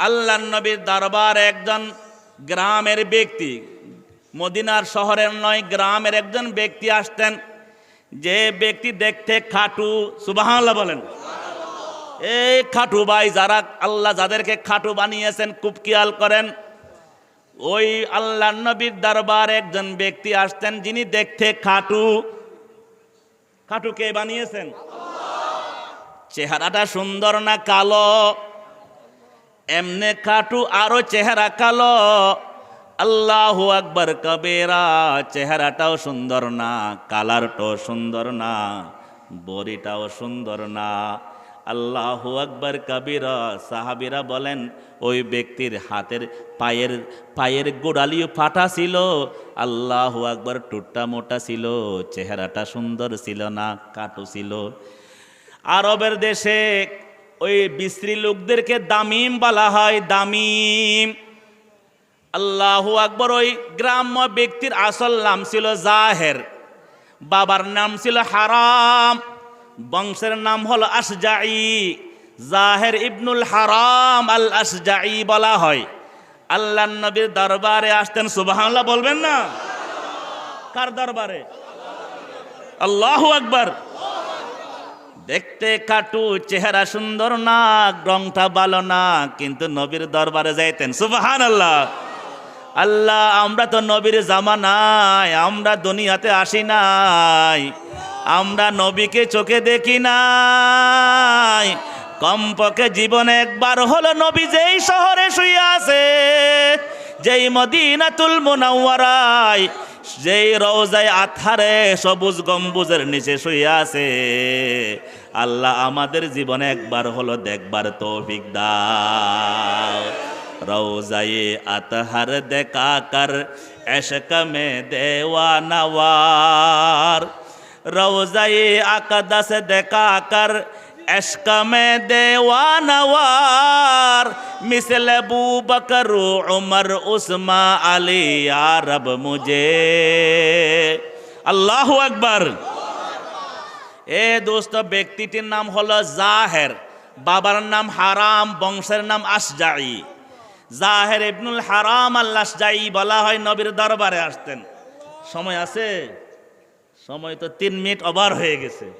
আল্লাহ নবীর দরবার একজন গ্রামের ব্যক্তি। মদিনার শহরের নয়, গ্রামের একজন ব্যক্তি আসতেন। যে ব্যক্তি দেখতে খাটু সুবাহান্লাহ বলেন। এই খাটু ভাই যারা, আল্লাহ যাদেরকে খাটু বানিয়েছেন, খুব করেন। ওই আল্লাহ নবীর দরবার একজন ব্যক্তি আসতেন, যিনি দেখতে খাটু। খাটু কে বানিয়েছেন? চেহারাটা সুন্দর না কালো? এমনে কাটু আরও চেহারা কালো। আল্লাহ আকবর কবেরা, চেহারাটাও সুন্দর না, কালারটাও সুন্দর না, বড়িটাও সুন্দর না। আল্লাহ আকবর কবিরা, সাহাবিরা বলেন, ওই ব্যক্তির হাতের পায়ের পায়ের গোড়ালিও ফাটা ছিল, আল্লাহ আকবর টুটটা মোটা ছিল, চেহারাটা সুন্দর ছিল না, কাটু ছিল। আরবের দেশে ওই বিশ্রী লোকদেরকে দামিম বলা হয়, দামিম। আল্লাহ আকবর ওই গ্রাম্য ব্যক্তির আসল নাম ছিল জাহের, বাবার নাম ছিল হারাম, বংশের নাম হলো আসজাই জাহের ইবনুল হারাম আল আসজাই বলা হয়। আল্লাহ নবীর দরবারে আসতেন সুবাহান্লাহ বলবেন না? কার দরবারে? আল্লাহ আকবর। দেখতে কাটু চেহারা সুন্দর না, রংটা ভালো না, কিন্তু নবীর দরবারে যাইতেন সুবাহান আল্লাহ আল্লাহ, আমরা তো নবীর জামানায়, আমরা দুনিয়াতে আসি নাই, আমরা নবীকে চোখে দেখি নাই। কমপক্ষে জীবনে একবার হলো নবী যেই শহরে শুয়ে আছে, যেই মদিনাতুল মুনাওয়ারায় যেই রওজায় আথারে সবুজ গম্বুজের নিচে শুয়ে আছে, আল্লাহ আমাদের জীবনে একবার হলো দেখবার তৌফিক দাও। রওজায়ে আতহার দেখা কর, এশক দেওয়া নওয়ার রওজায়ে আকদস দেখা কর এসকামে দেওয়ানওয়ার, মিসল বু বকরু, উমর উসমা আলী আরব মুজে আল্লাহ আকবর। এ দোস্ত, ব্যক্তিটির নাম হলো জাহের। বাবার নাম হারাম, বংশের নাম আসজাই। জাহের ইবনুল হারাম আল্লাহ যাই বলা হয়, নবীর দরবারে আসতেন। সময় আছে? সময় তো তিন মিনিট ওভার হয়ে গেছে।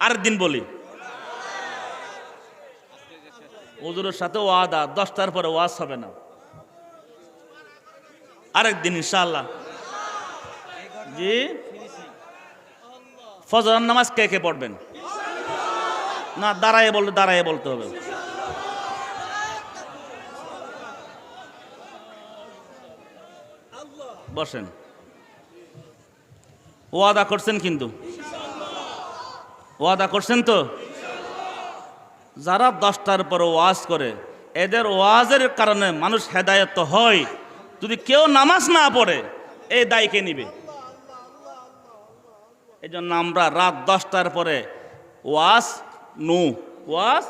আর দিন বলি। হুজুরের সাথে ওয়াদা, দশটার পরে ওয়াজ হবে না। আরেকদিন ইনশাআল্লাহ। জি? ফজর নামাজ কে কে পড়বেন? না, দাঁড়ায় বলতে দাঁড়ায় বলতে হবে। বসেন। ওয়াদা করছেন কিন্তু। ওয়াদা করছেন তো? যারা দশটার পর ওয়াজ করে, এদের ওয়াজের কারণে মানুষ হেদায়ত হয়। যদি কেউ নামাজ না পড়ে এই দায়কে নিবে? এই জন্য আমরা রাত দশটার পরে ওয়াজ নু। ওয়াজ?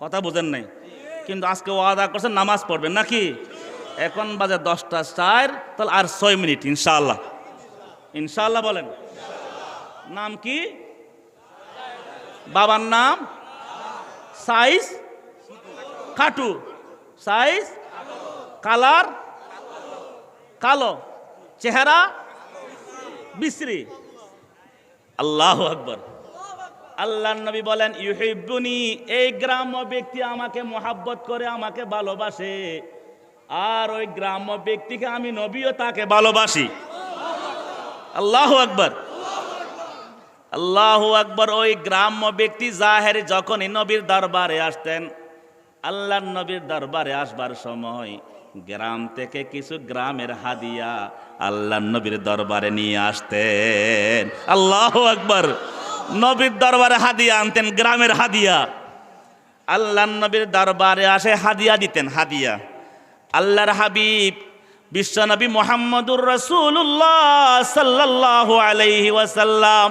কথা বোঝেন নাই। কিন্তু আজকে ওয়াদা করছেন নামাজ পড়বেন নাকি? এখন বাজে দশটা চার, তাহলে আর ছয় মিনিট, ইনশাআল্লাহ। ইনশাআল্লাহ বলেন। নাম কি? বাবার নাম? সাইজ খাটু সাইজ কালার কালো। চেহারা বিশ্রী। আল্লাহ আকবর। আল্লাহ নবী বলেন, ইউহিব্বুনি এই গ্রাম্য ব্যক্তি আমাকে মোহাব্বত করে, আমাকে ভালোবাসে। আর ওই গ্রাম্য ব্যক্তিকে আমি নবীও তাকে ভালোবাসি। আল্লাহ আকবর। আল্লাহ আকবর ওই গ্রাম্য ব্যক্তি জাহের যখনই নবীর দরবারে আসতেন আল্লাহ নবীর দরবারে আসবার সময় গ্রাম থেকে কিছু গ্রামের হাদিয়া আল্লাহ নবীর দরবারে নিয়ে আসতেন। আল্লাহ আকবর। নবীর দরবারে হাদিয়া আনতেন, গ্রামের হাদিয়া। আল্লাহ নবীর দরবারে আসে, হাদিয়া দিতেন, হাদিয়া। আল্লাহর হাবিব বিশ্বনবী মোহাম্মদুর রসুল্লাহ সাল্লাহ আলাইহি ওয়াসাল্লাম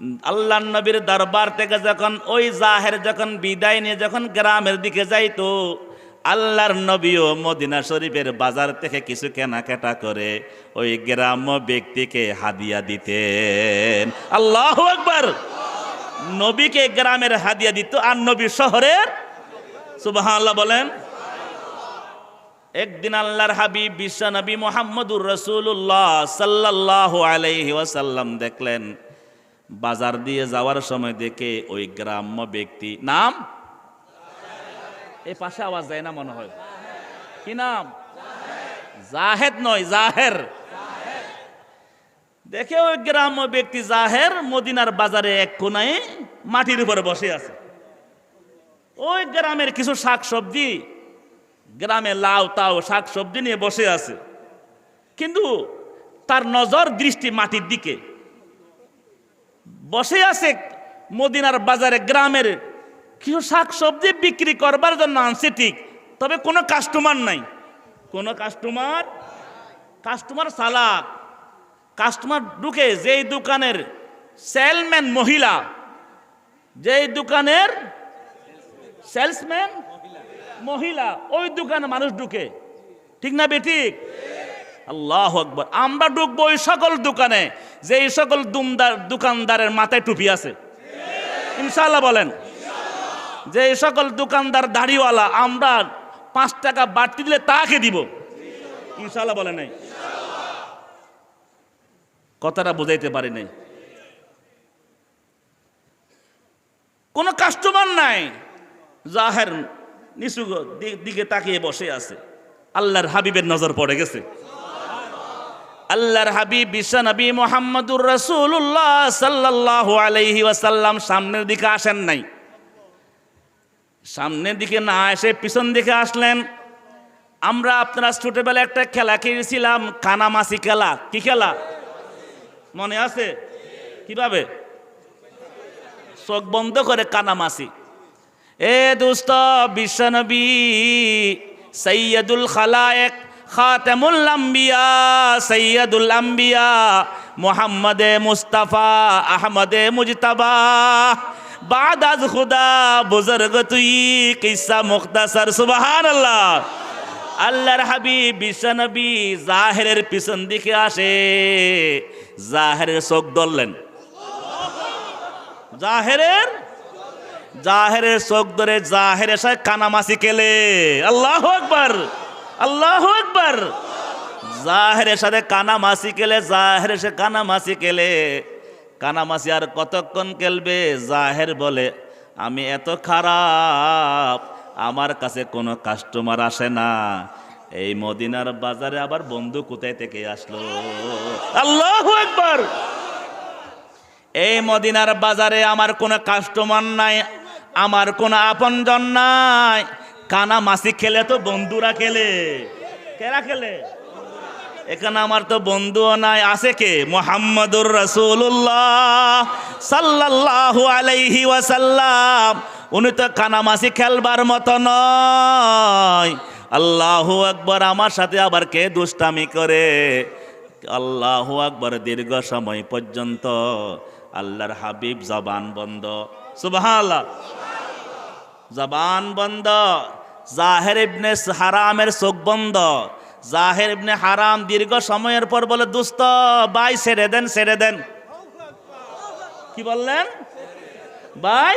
আল্লাহ নবীর দরবার থেকে যখন ওই জাহের যখন বিদায় নিয়ে যখন গ্রামের দিকে যাইতো, আল্লাহর নবীও মদিনা শরীফের বাজার থেকে কিছু কেনাকাটা করে ওই গ্রাম্য ব্যক্তিকে হাদিয়া দিতেন। আল্লাহ একবার নবীকে গ্রামের হাদিয়া দিত আর নবী শহরের? সুবাহ আল্লাহ বলেন। একদিন আল্লাহর হাবিব বিশ্ব নবী মোহাম্মদুর রসুল্লাহ সাল্লাহ আলাইহি ওয়াসাল্লাম দেখলেন বাজার দিয়ে যাওয়ার সময় দেখে ওই গ্রাম্য ব্যক্তি, নাম? এই পাশে আওয়াজ যায় না মনে হয়। কি নাম? জাহেদ নয়, জাহের। দেখে ওই গ্রাম্য ব্যক্তি জাহের মদিনার বাজারে এক কোনায় মাটির উপরে বসে আছে। ওই গ্রামের কিছু শাক সবজি গ্রামে লাউ, তাও শাক সবজি নিয়ে বসে আছে। কিন্তু তার নজর দৃষ্টি মাটির দিকে। বসে আছে মদিনার বাজারে, গ্রামের। কিছু শাক সবজি বিক্রি করবার জন্য আনছে ঠিক, তবে কোনো কাস্টমার নাই। কোনো কাস্টমার কাস্টমার সালাক কাস্টমার ঢুকে যেই দোকানের সেলম্যান মহিলা। যেই দোকানের সেলসম্যান মহিলা। ওই দোকানে মানুষ ঢুকে। ঠিক না বেঠিক আল্লাহ আকবর। আমরা ঢুকবো ওই সকল দোকানে, যে এই সকল দুমদার দোকানদারের মাথায় টুপি আছে। ইনশাল্লাহ বলেন, যে এই সকল দোকানদার দাড়িওয়ালা, আমরা পাঁচ টাকা বাড়তি দিলে তাকে দিব। ইনশাল্লাহ বলে নাই। কথাটা বুঝাইতে পারি নাই। কোনো কাস্টমার নাই, জাহের নিচু দিকে তাকিয়ে বসে আছে। আল্লাহর হাবিবের নজর পড়ে গেছে। আল্লাহর হাবিব বিশ্ব নবী মোহাম্মদুর রসুল্লাহ সাল্লাহ আলাইহি ওয়াসাল্লাম সামনের দিকে আসেন নাই। সামনের দিকে না এসে পিছন দিকে আসলেন। আমরা আপনারা ছোটবেলায় একটা খেলা খেলেছিলাম কানামাসি খেলা। কি খেলা? মনে আছে? কীভাবে? চোখ বন্ধ করে কানামাসি এ দোস্ত বিশ্বনবী সৈয়দুল খালায়েক খাতামুল আম্বিয়া সৈয়দুল আম্বিয়া, মোহাম্মদে মুস্তাফা, আহমদে মুজতাবা। বাদ আজ খুদা বুজর্গ তুই, কিসা মুখতাসার সুবাহান আল্লাহ আল্লাহর হাবিব বিশ্বনবী জাহেরের পিছন দিকে আসে। জাহেরের চোখ ধরলেন। জাহেরের? জাহেরের চোখ ধরে জাহের এসে কানামাসি কেলে। আল্লাহ আকবার। আল্লাহ আকবার। জাহেরের সাথে কানামাসি কেলে, জাহের এসে কানামাসি কেলে। কানামাসি আর কতক্ষণ কেলবে? জাহের বলে, আমি এত খারাপ, আমার কাছে কোনো কাস্টমার আসে না। এই মদিনার বাজারে আবার বন্ধু কোথায় থেকে আসলো? আল্লাহ একবার এই মদিনার বাজারে আমার কোনো কাস্টমার নাই, আমার কোনো আপনজন নাই। কানা মাসি খেলে তো বন্ধুরা খেলে। কেরা খেলে? এখানে আমার তো বন্ধুও নাই, আছে কে? মোহাম্মদুর রসুল্লাহ আলাইহি উনি তো কানামাসি খেলবার মতো নয়। আল্লাহু আকবর, আমার সাথে আবার কে দুষ্টামি করে? আল্লাহু আকবর, দীর্ঘ সময় পর্যন্ত আল্লাহর হাবিব জবান বন্ধ। সুবহানাল্লাহ। জবান বন্ধ। জাহের ইবনে হারামের চোখ বন্ধ। জাহের ইবনে হারাম দীর্ঘ সময়ের পর বলে, দুস্ত বাই ছেড়ে দেন ছেড়ে দেন। কি বললেন? বাই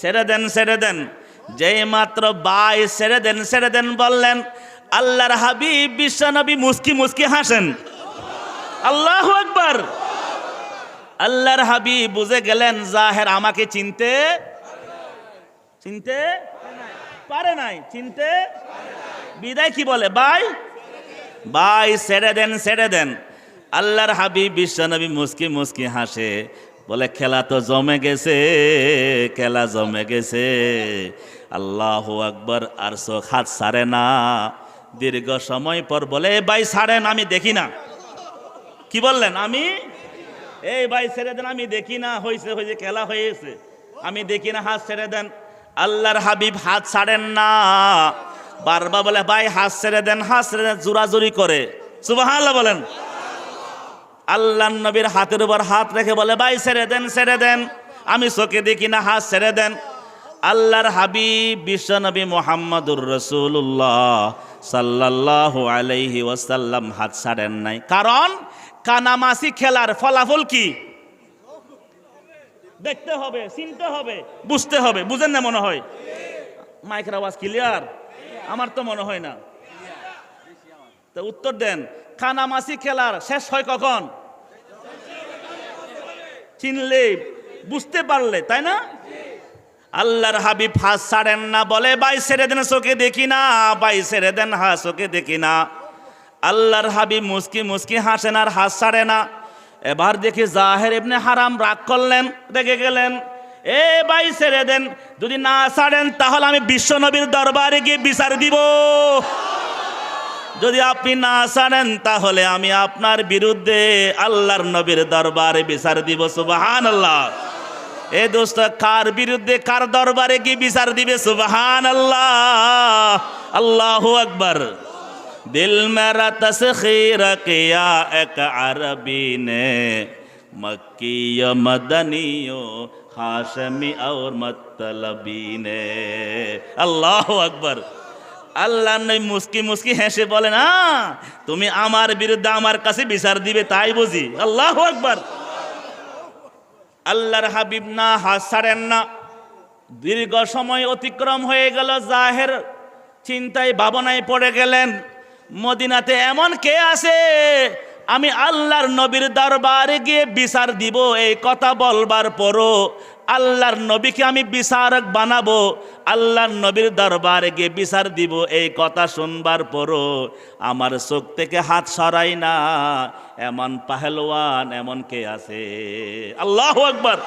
ছেড়ে দেন ছেড়ে দেন। যেই মাত্র বাই ছেড়ে দেন ছেড়ে দেন বললেন, আল্লাহর হাবিব বিশ্বনবী মুস্কি মুস্কি হাসেন। আল্লাহ একবার আল্লাহর হাবিব বুঝে গেলেন, জাহের আমাকে চিনতে চিনতে পারে নাই, চিনতে? বিদায় কি বলে? ভাই বাই, ছেড়ে দেন ছেড়ে দেন। আল্লাহর হাবিব বিশ্বনবী মুসকি মুসকি হাসে, বলে, খেলা তো জমে গেছে, খেলা জমে গেছে। আল্লাহ আকবর, আর চোখ হাত সারে না। দীর্ঘ সময় পর বলে, "এ ভাই ছাড়েন, আমি দেখি না। কি বললেন, আমি? এই ভাই ছেড়ে দেন, আমি দেখি না হয়েছে হয়েছে খেলা হয়েছে। আমি দেখি না, হাত ছেড়ে দেন। আল্লাহর হাবিব হাত ছাড়েন না। বারবার বলে, ভাই, হাত ছেড়ে দেন, হাত ছেড়ে দেন। জোরাজুরি করে। সুবাহাল্লাহ বলেন। আল্লাহ নবীর হাতের উপর হাত রেখে বলে, ভাই, ছেড়ে দেন ছেড়ে দেন। আমি চোখে দেখি না, হাত ছেড়ে দেন। আল্লাহর হাবিব বিশ্বনবী মোহাম্মদুর রসুল্লাহ সাল্লাল্লাহু আলাইহি ওয়াসাল্লাম হাত ছাড়েন নাই। কারণ কানামাসি খেলার ফলাফল কি? দেখতে হবে, চিনতে হবে, বুঝতে হবে। বুঝেন না মনে হয়? মাইকের আওয়াজ ক্লিয়ার আমার তো মনে হয় না। তো উত্তর দেন। কানামাসি খেলার শেষ হয় কখন? চিনলে, বুঝতে পারলে, তাই না? আল্লাহর হাবিব হাত ছাড়েন না বলে, বাই ছেড়ে দেন, চোখে দেখি না, বাই ছেড়ে দেন, হা, চোখে দেখি না। আল্লাহর হাবিব মুসকি মুস্কি হাসেন আর হাত ছাড়ে না। এবার দেখি জাহের এমনি হারাম রাগ করলেন, রেগে গেলেন। এ ভাই, ছেড়ে দেন। যদি না ছাড়েন, তাহলে আমি বিশ্ব নবীর দরবারে গিয়ে বিচার দিব। যদি আপনি না ছাড়েন, তাহলে আমি আপনার বিরুদ্ধে আল্লাহর নবীর দরবারে বিচার দিব সুবাহান আল্লাহ এ দোস্ত, কার বিরুদ্ধে, কার দরবারে গিয়ে বিচার দিবে সুবাহান আল্লাহ আল্লাহু আকবার। दिल मेरा तस्खीर किया एक अरबी ने मक्की मदनियो हाशमी और मतलबी ने আল্লাহ আকবার আল্লাহ নই মুস্কি মুস্কি হেসে বলে না তুমি আমার বিরুদ্ধে আমার কাছে বিচার দিবে তাই বুঝি আল্লাহ আকবার আল্লাহর হাবিব না হাত ছাড়েন না দীর্ঘ সময় অতিক্রম হয়ে গেল জাহের চিন্তায় ভাবনায় পড়ে গেলেন মদিনাতে এমন কে আছে? আমি আল্লাহর নবীর দরবারে গিয়ে বিচার দিব, এই কথা বলবার পরও আল্লাহর নবীকে আমি বিচারক বানাবো, আল্লাহর নবীর দরবারে গিয়ে বিচার দিব, এই কথা শুনবার পরও আমার চোখ থেকে হাত সরাই না। এমন পাহেলওয়ান এমন কে আছে? আল্লাহ আকবার।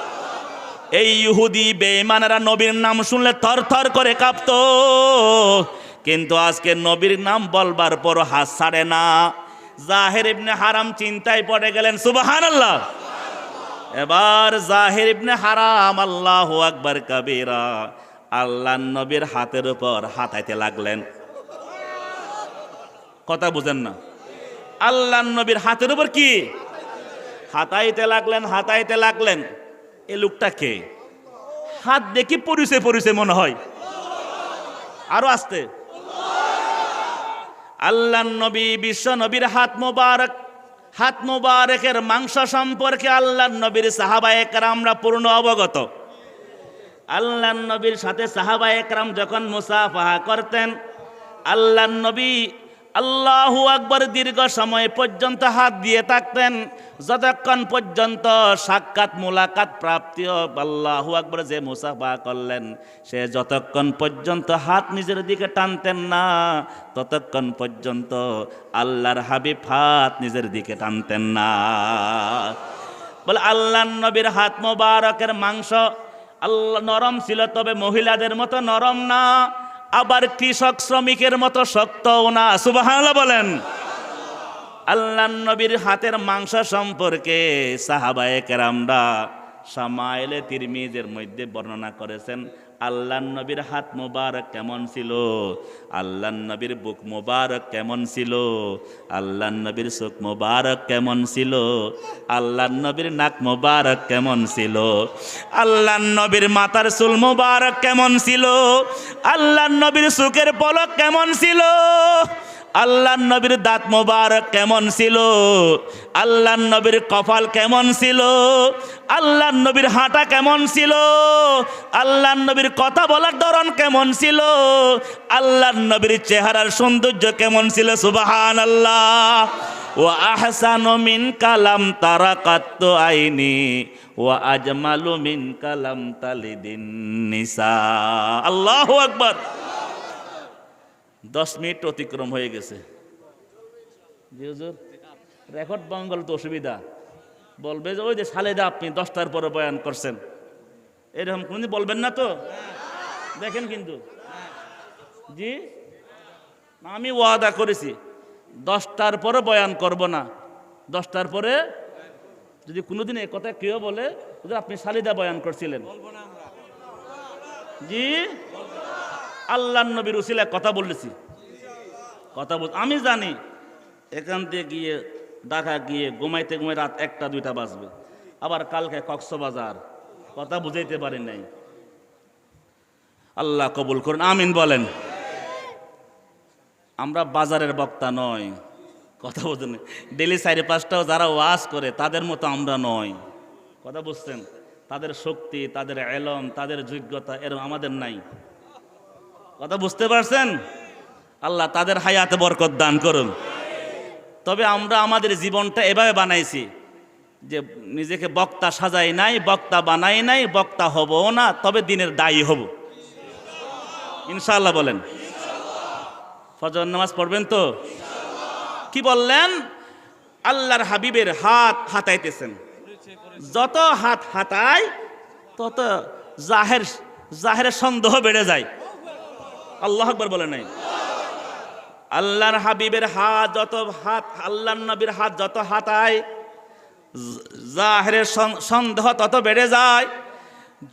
এই ইহুদি, বেঈমানেরা নবীর নাম শুনলে থর থর করে কাঁপতো। কিন্তু আজকে নবীর নাম বলবার পর হাত ছাড়ে না। জাহের ইবনে হারাম চিন্তায় পড়ে গেলেন সুবাহান আল্লাহ এবার জাহের ইবনে হারাম, আল্লাহ আকবার কবিরা আল্লাহ নবীর হাতের উপর হাতাইতে লাগলেন। কথা বুঝেন না। আল্লাহ নবীর হাতের উপর কি? হাতাইতে লাগলেন হাতাইতে লাগলেন। এ লোকটা কে? হাত দেখি পরিচয় পরিচয় মনে হয়। আরও আসতে। আল্লাহ নবী, বিশ্ব নবীর হাত মোবারক, হাত মোবারকের মাংস সম্পর্কে আল্লাহ নবীর সাহাবা একরামরা পূর্ণ অবগত। আল্লাহ নবীর সাথে সাহাবায়করাম যখন মুসাফাহা করতেন, আল্লাহ নবী আল্লাহু আকবর দীর্ঘ সময় পর্যন্ত হাত দিয়ে থাকতেন, যতক্ষণ পর্যন্ত সাক্ষাৎ, মুলাকাত প্রাপ্তি আল্লাহু আকবর যে মুসাফা করলেন, সে যতক্ষণ পর্যন্ত হাত নিজের দিকে টানতেন না, ততক্ষণ পর্যন্ত আল্লাহর হাবিব হাত নিজের দিকে টানতেন না। বলে আল্লাহ নবীর হাত মোবারকের মাংস, আল্লাহ নরম ছিল, তবে মহিলাদের মতো নরম না। আবার কৃষক শ্রমিকের মতো শক্ত না। সুবাহান বলেন। আল্লাহ নবীর হাতের মাংস সম্পর্কে সাহাবায়ে কেরামরা সামাইলে তিরমিজের মধ্যে বর্ণনা করেছেন। আল্লাহ নবীর হাত মোবারক কেমন ছিল? আল্লাহ নবীর বুক মোবারক কেমন ছিল? আল্লাহ নবীর চোখ মোবারক কেমন ছিল? আল্লাহ নবীর নাক মোবারক কেমন ছিল? আল্লাহ নবীর মাথার চুল মোবারক কেমন ছিল? আল্লাহ নবীর চোখের পলক কেমন ছিল? আল্লাহ নবীর দাঁত মোবারক কেমন ছিল? আল্লাহ নবীর কপাল কেমন ছিল? আল্লাহ নবীর হাঁটা কেমন ছিল? আল্লাহ নবীর কথা বলার ধরন কেমন ছিল? আল্লাহ নবীর চেহারার সৌন্দর্য কেমন ছিল? সুবাহান আল্লাহ ও আহসানু মিন কালাম তারা কাত্ত আইনি। ও আজমালু মিন কালাম তালিদিন নিসা। আল্লাহু আকবার। দশ মিনিট অতিক্রম হয়ে গেছে। রেকর্ড বঙ্গল তো অসুবিধা। বলবে যে, ওই যে সালেদা আপনি দশটার পরে বয়ান করছেন। এরকম কোনদিন বলবেন না তো? দেখেন কিন্তু। জি? আমি ওয়াদা করেছি, দশটার পরে বয়ান করব না। দশটার পরে যদি কোনোদিন এ কথা কেউ বলে আপনি সালিদা বয়ান করছিলেন। জি? আল্লাহ নবীর উসিলায় কথা বলেছি। কথা বল, আমি জানি। এখান থেকে গিয়ে, ঢাকা গিয়ে ঘুমাইতে ঘুমাই রাত একটা, দুইটা বাজবে। আবার কালকে কক্সবাজার, কথা বুঝাইতে পারি নাই। আল্লাহ কবুল করুন, আমিন বলেন। আমরা বাজারের বক্তা নয়, কথা বুঝুন ডেলি সাইডে পাঁচটাও যারা ওয়াজ করে, তাদের মতো আমরা নয়। কথা বুঝছেন? তাদের শক্তি, তাদের এলম, তাদের যোগ্যতা এরম আমাদের নাই। কথা বুঝতে পারছেন? আল্লাহ তাদের হায়াতে বরকত দান করুন। তবে আমরা আমাদের জীবনটা এভাবে বানাইছি যে নিজেকে বক্তা সাজাই নাই, বক্তা বানাই নাই, বক্তা হব না, তবে দিনের দায়ী হব। ইনশাআল্লাহ বলেন। ফজর নামাজ পড়বেন তো? কি বললেন? আল্লাহর হাবিবের হাত হাতাইতেছেন। যত হাত হাতায় তত জাহের জাহের সন্দেহ বেড়ে যায়। আল্লাহ আকবর বলে নাই। আল্লাহর হাবিবের হাত যত হাত আল্লাহ নবীর হাত যত হাতায় জাহের সন্দেহ তত বেড়ে যায়।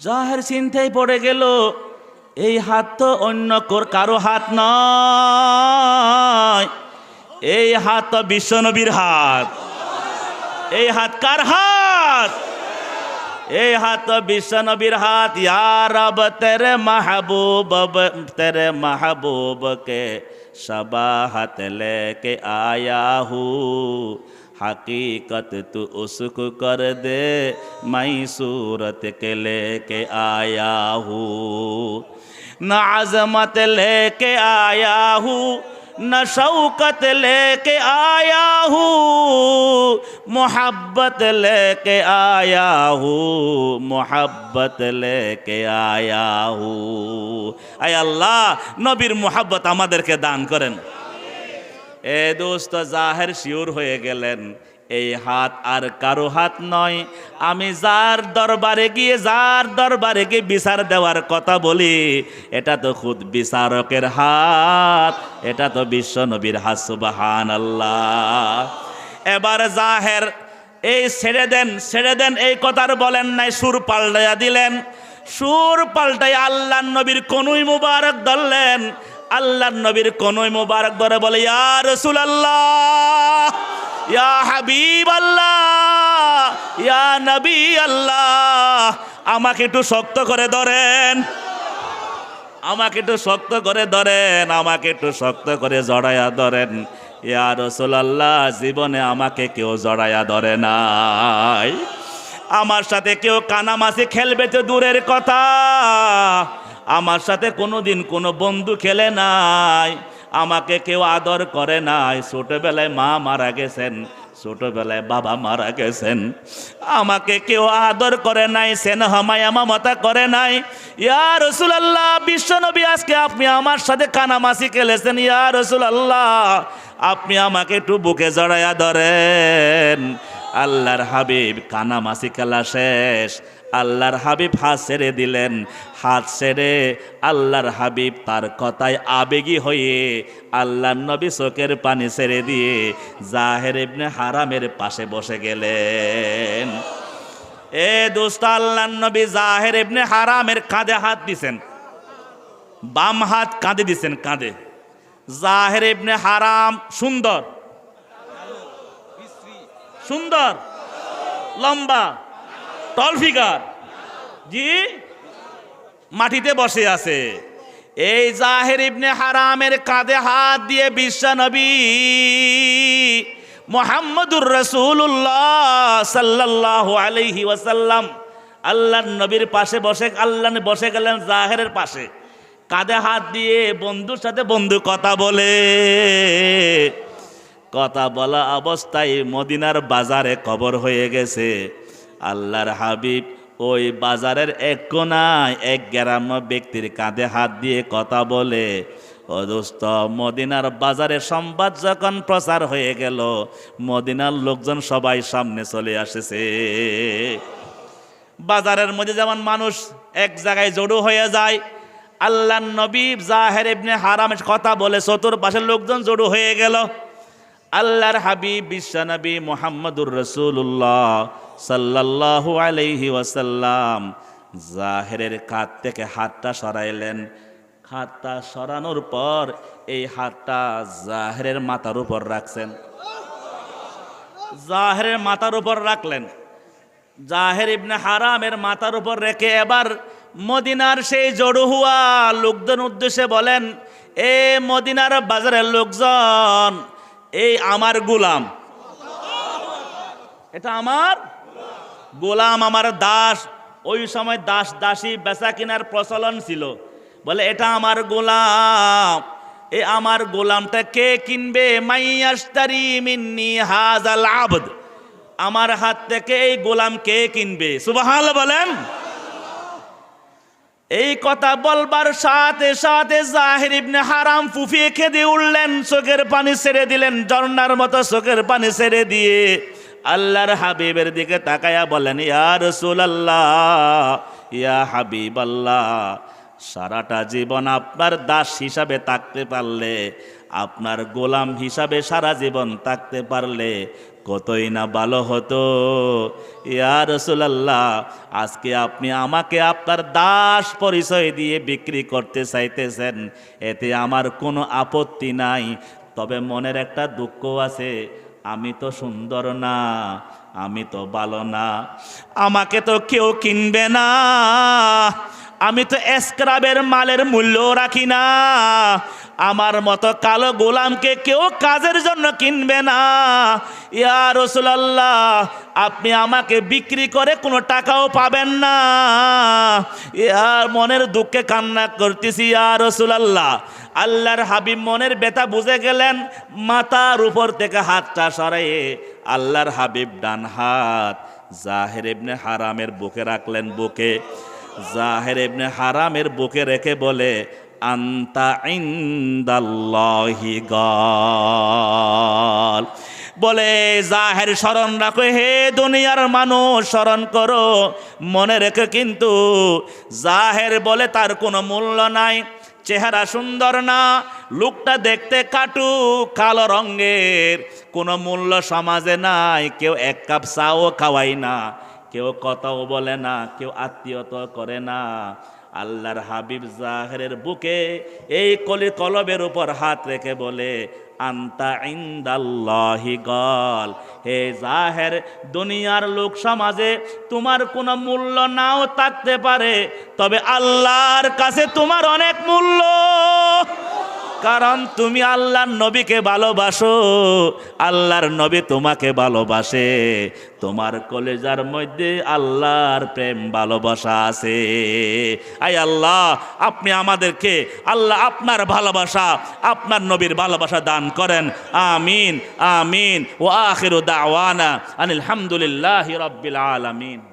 জাহের চিন্তায় পড়ে গেল, এই হাত তো অন্য কারও হাত নয়। এই হাত তো বিশ্বনবীর হাত। এই হাত কার হাত? এই হাত বিশ্বনবীর হাত। ইয়ার তেরে মাহবুব তেরে মাহবুব কে शबाहत लेके आया हूँ हकीकत तू उसको कर दे मैं सूरत के लेके आया हूँ न अजमत लेके आया हूँ न शौकत लेके आया हूँ मोहब्बत लेके आया हूँ मोहब्बत लेके आया हूँ আয় আল্লাহ নবীর মোহাব্বত আমাদেরকে দান করেন এ দোস্ত জাহের শিওর হয়ে গেলেন এই হাত আর কারো হাত নয় আমি যার দরবারে গিয়ে যার দরবারে গিয়ে বিচার দেওয়ার কথা বলি এটা তো খুদ বিচারকের হাত এটা তো বিশ্ব নবীর হাত সুবাহান আল্লাহ এবার জাহের, এই ছেড়ে দেন ছেড়ে দেন, এই কথার বলেন নাই, সুর পাল্টাইয়া দিলেন। সুর পাল্টাই আল্লাহ নবীর কনুই মুবারক ধরলেন। আল্লাহ নবীর কনুই মুবারক ধরে বলে, ইয়া রসুল আল্লাহ ইয়া হাবিব আল্লাহ ইয়া নবী আল্লাহ আমাকে একটু শক্ত করে ধরেন, আমাকে একটু শক্ত করে ধরেন, আমাকে একটু শক্ত করে জড়াইয়া ধরেন। ইয়া রসুলাল্লাহ, জীবনে আমাকে কেউ জড়াইয়া ধরে নাই। আমার সাথে কেউ কানামাসি খেলবে তো দূরের কথা। আমার সাথে কোনো দিন কোনো বন্ধু খেলে নাই। আমাকে কেউ আদর করে নাই। ছোটবেলায় মা মারা গেছেন। ছোটবেলায় বাবা মারা গেছেন। আমাকে কেউ আদর করে নাই, স্নেহ, মায়া, মমতা করে নাই। ইয়া রসুলাল্লাহ, বিশ্বনবী, আজকে আপনি আমার সাথে কানামাসি খেলেছেন। ইয়া রসুলাল্লাহ, আপনি আমাকে একটু বুকে জড়াইয়া ধরেন। আল্লাহর হাবিব কানামাসি খেলা শেষ। আল্লাহর হাবিব হাত ছেড়ে দিলেন। হাত ছেড়ে আল্লাহর হাবিব তার কথায় আবেগী হয়ে আল্লাহর নবী চোখের পানি ছেড়ে দিয়ে জাহের ইবনে হারামের পাশে বসে গেলেন। এ দোস্ত আল্লাহ নবী জাহের ইবনে হারামের কাঁধে হাত দিছেন। বাম হাত কাঁধে দিছেন, কাঁধে। জাহের ইবনে হারাম সুন্দর। সুন্দর। লম্বা। Tall figure. জি? মাটিতে বসে আছে। এই জাহের ইবনে হারামের কাঁধে হাত দিয়ে বিশ্বনবী মোহাম্মদুর রসুল্লাহ সাল্লাহ আলাইহি ওয়াসাল্লাম আল্লাহ নবীর পাশে বসে আল্লাহ বসে গেলেন জাহেরের পাশে। কাঁধে হাত দিয়ে বন্ধুর সাথে বন্ধু কথা বলে। কথা বলা অবস্থায় মদিনার বাজারে কবর হয়ে গেছে। আল্লাহর হাবিব ওই বাজারের এক কোনায় এক গ্রাম্য ব্যক্তির কাঁধে হাত দিয়ে কথা বলে, ও দোস্ত, মদিনার বাজারে সংবাদ যখন প্রচার হয়ে গেল, মদিনার লোকজন সবাই সামনে চলে আসেছে। বাজারের মধ্যে যেমন মানুষ এক জায়গায় জড়ো হয়ে যায় আল্লাহ নবী জাহের ইবনে হারামের কথা বলে চতুর্পাশের লোকজন জড়ো হয়ে গেল। আল্লাহর হাবিব বিশ্বনবী মোহাম্মদুর রসুল্লাহ সাল্লাল্লাহু আলাইহি ওয়াসাল্লাম জাহেরের কাত থেকে হাতটা সরাইলেন। হাতটা সরানোর পর এই হাতটা জাহেরের মাথার উপর রাখছেন। জাহেরের মাথার উপর রাখলেন। জাহের ইবনে হারামের মাথার উপর রেখে এবার মদিনার সেই জড়ো হুয়া লোকজন উদ্দেশ্যে বলেন, এ মদিনার বাজারের লোকজন, এই আমার গুলাম। এটা আমার গোলাম আমার দাস। ওই সময় দাস দাসী বেচা কেনার প্রচলন ছিল। বলে, এটা আমার গোলাম। এ আমার গোলামটা কে কিনবে? মাইয়াস্তারি মিন্নি হাজাল আবদ। আমার হাত থেকে এই গোলাম কে কিনবে? সুবহানাল বলেন। এই কথা বলবার সাথে সাথে জাহির ইবনে হারাম ফুফিয়ে খেদে উঠলেন, চোখের পানি ছেড়ে দিলেন, ঝর্ণার মতো চোখের পানি ছেড়ে দিয়ে। আল্লাহর হাবিবের দিকে তাকায়া বলেন, ইয়া রাসূলুল্লাহ, ইয়া হাবিব আল্লাহ সারাটা জীবন আপনার দাস হিসাবে থাকতে পারলে, আপনার গোলাম হিসাবে সারা জীবন থাকতে পারলে কতই না ভালো হতো। ইয়া রসুলাল্লাহ, আজকে আপনি আমাকে আপনার দাস পরিচয় দিয়ে বিক্রি করতে চাইতেছেন, এতে আমার কোনো আপত্তি নাই। তবে মনের একটা দুঃখ আছে আমি তো সুন্দর না, আমি তো ভালো না। আমাকে তো কেউ কিনবে না। আমি তো এসক্রাবের মালের মূল্য রাখি না। আমার মতো কালো গোলামকে কেউ কাজের জন্য কিনবে না। ইয়া রসুলাল্লাহ, আপনি আমাকে বিক্রি করে কোনো টাকাও পাবেন না। ইয়ার মনের দুঃখে কান্না করতেছি, ইয়া রসুলাল্লাহ। আল্লাহর হাবিব মনের ব্যথা বুঝে গেলেন, মাথার উপর থেকে হাতটা সরাইয়ে আল্লাহর হাবিব ডান হাত জাহের ইবনে হারামের বুকে রাখলেন, বুকে। জাহের ইবনে হারামের বুকে রেখে বলে আন্তা ইন্দাল্লাহি গাল। বলে, জাহের স্মরণ রাখো হে দুনিয়ার মানুষ, স্মরণ করো। মনে রেখে কিন্তু, জাহের বলে তার কোনো মূল্য নাই, চেহারা সুন্দর না, লুকটা দেখতে কাটু, কালো রঙের, কোনো মূল্য সমাজে নাই, কেউ এক কাপ চাও খাওয়াই না, কেউ কথাও বলে না, কেউ আত্মীয়তা করে না আল্লাহর হাবিব জাহেরের বুকে এই কলি কলবের উপর হাত রেখে বলে, আন্তা ইন্দাল্লাহি গল। হে জাহের, দুনিয়ার লোক সমাজে তোমার কোনো মূল্য নাও থাকতে পারে, তবে আল্লাহর কাছে তোমার অনেক মূল্য। কারণ তুমি আল্লাহর নবীকে ভালোবাসো। আল্লাহর নবী তোমাকে ভালোবাসে। তোমার কলেজার মধ্যে আল্লাহর প্রেম ভালোবাসা আছে। আই আল্লাহ, আপনি আমাদেরকে আল্লাহ আপনার ভালোবাসা, আপনার নবীর ভালোবাসা দান করেন। আমিন আমিন। ও আখির দাওয়ানা আনিল রব্বিল আলামিন।